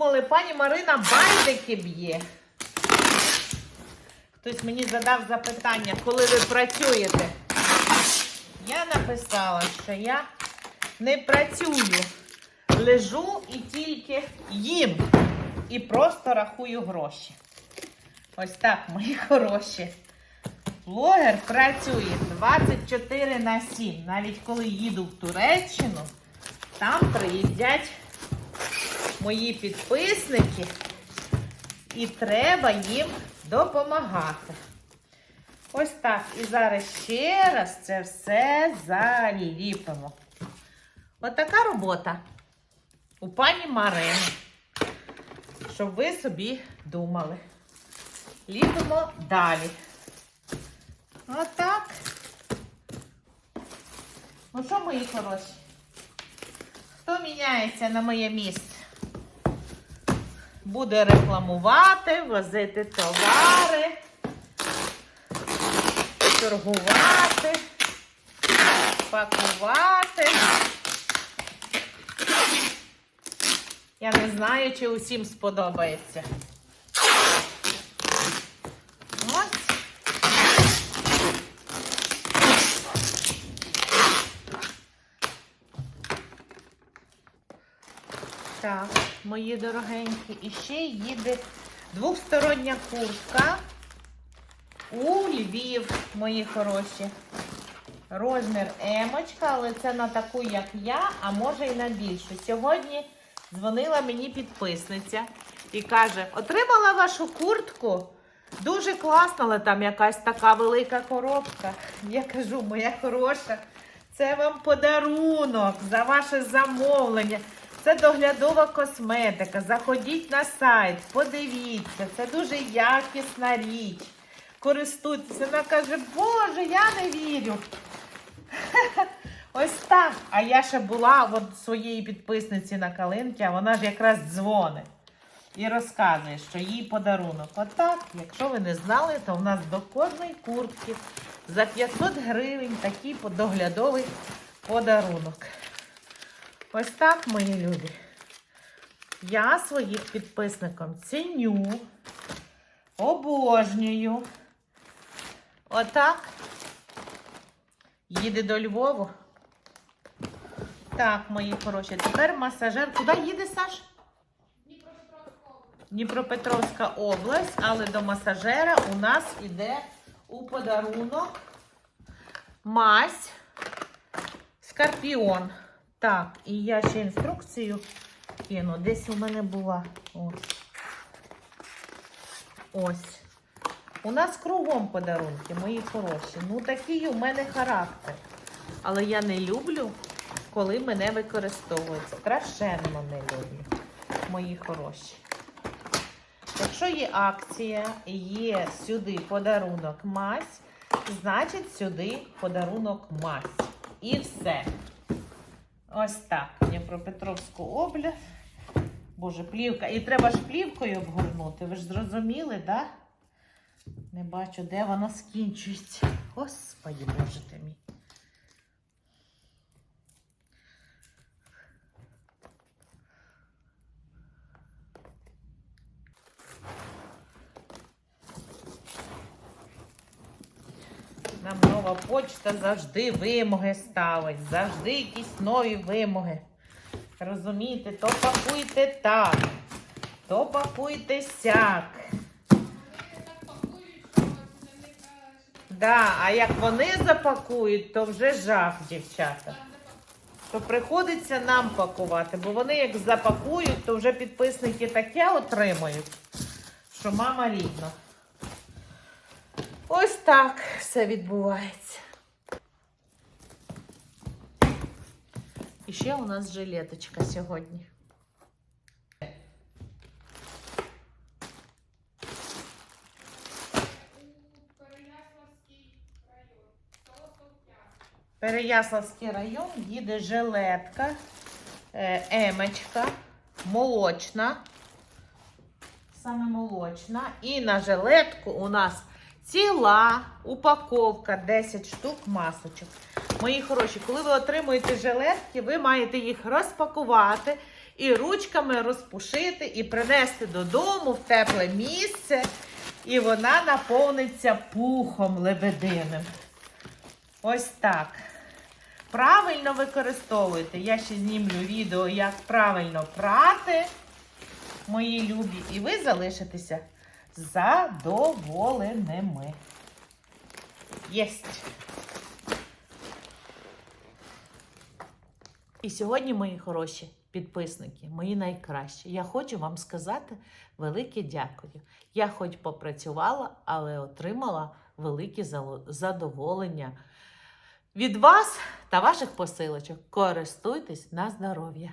Думали, пані Марина байдики б'є. Хтось мені задав запитання, коли ви працюєте. Я написала, що я не працюю, лежу і тільки їм. І просто рахую гроші. Ось так, мої хороші. Блогер працює 24 на 7. Навіть коли їду в Туреччину, там приїздять мої підписники, і треба їм допомагати. Ось так. І зараз ще раз це все заліпимо. Отака робота у пані Марини. Щоб ви собі думали. Ліпимо далі. Отак. Ну що, мої хороші? Хто міняється на моє місце? Буде рекламувати, возити товари, торгувати, пакувати. Я не знаю, чи усім сподобається. Ось. Так, мої дорогенькі. І ще їде двохстороння куртка у Львів, мої хороші. Розмір емочка, але це на таку, як я, а може і на більшу. Сьогодні дзвонила мені підписниця і каже: отримала вашу куртку. Дуже класно, але там якась така велика коробка. Я кажу, моя хороша, це вам подарунок за ваше замовлення. Це доглядова косметика. Заходіть на сайт, подивіться, це дуже якісна річ. Користуйтеся. Вона каже, Боже, я не вірю. Ось так. А я ще була от своєї підписниці на калинці, а вона ж якраз дзвонить і розказує, що їй подарунок. Отак, якщо ви не знали, то в нас до кожної куртки за 500 гривень такий доглядовий подарунок. Ось так, мої любі. Я своїх підписників ціню, обожнюю. Отак. Їде до Львову. Так, мої хороші. Тепер масажер. Куди їде, Саш? Дніпропетровська область, але до масажера у нас іде у подарунок мазь Скорпіон. Так, і я ще інструкцію кину. Десь у мене була. Ось. Ось. У нас кругом подарунки, мої хороші. Ну, такий у мене характер. Але я не люблю, коли мене використовують. Страшенно не люблю, мої хороші. Якщо є акція, є сюди подарунок мазь, значить сюди подарунок мазь. І все. Ось так. Дніпропетровську область. Боже, плівка. І треба ж плівкою обгорнути. Ви ж зрозуміли, так? Да? Не бачу, де вона скінчується. Господи, боже ти мій. Нам нова почта завжди вимоги ставить, завжди якісь нові вимоги. Розумієте, то пакуйте так, то пакуйте сяк. Да, а як вони запакують, то вже жах, дівчата. То приходиться нам пакувати, бо вони як запакують, то вже підписники таке отримають, що мама рідна. Ось так все відбувається. І ще у нас жилеточка сьогодні. Переяславський район їде жилетка, е, емочка, молочна. Саме молочна. І на жилетку у нас ціла упаковка 10 штук масочок. Мої хороші, коли ви отримуєте жилетки, ви маєте їх розпакувати і ручками розпушити, і принести додому в тепле місце. І вона наповниться пухом лебединим. Ось так. Правильно використовуйте. Я ще знімлю відео, як правильно прати, мої любі, і ви залишитеся задоволеними. Єсть. І сьогодні, мої хороші підписники, мої найкращі, я хочу вам сказати велике дякую. Я хоч попрацювала, але отримала велике задоволення від вас та ваших посилочок. Користуйтесь на здоров'я.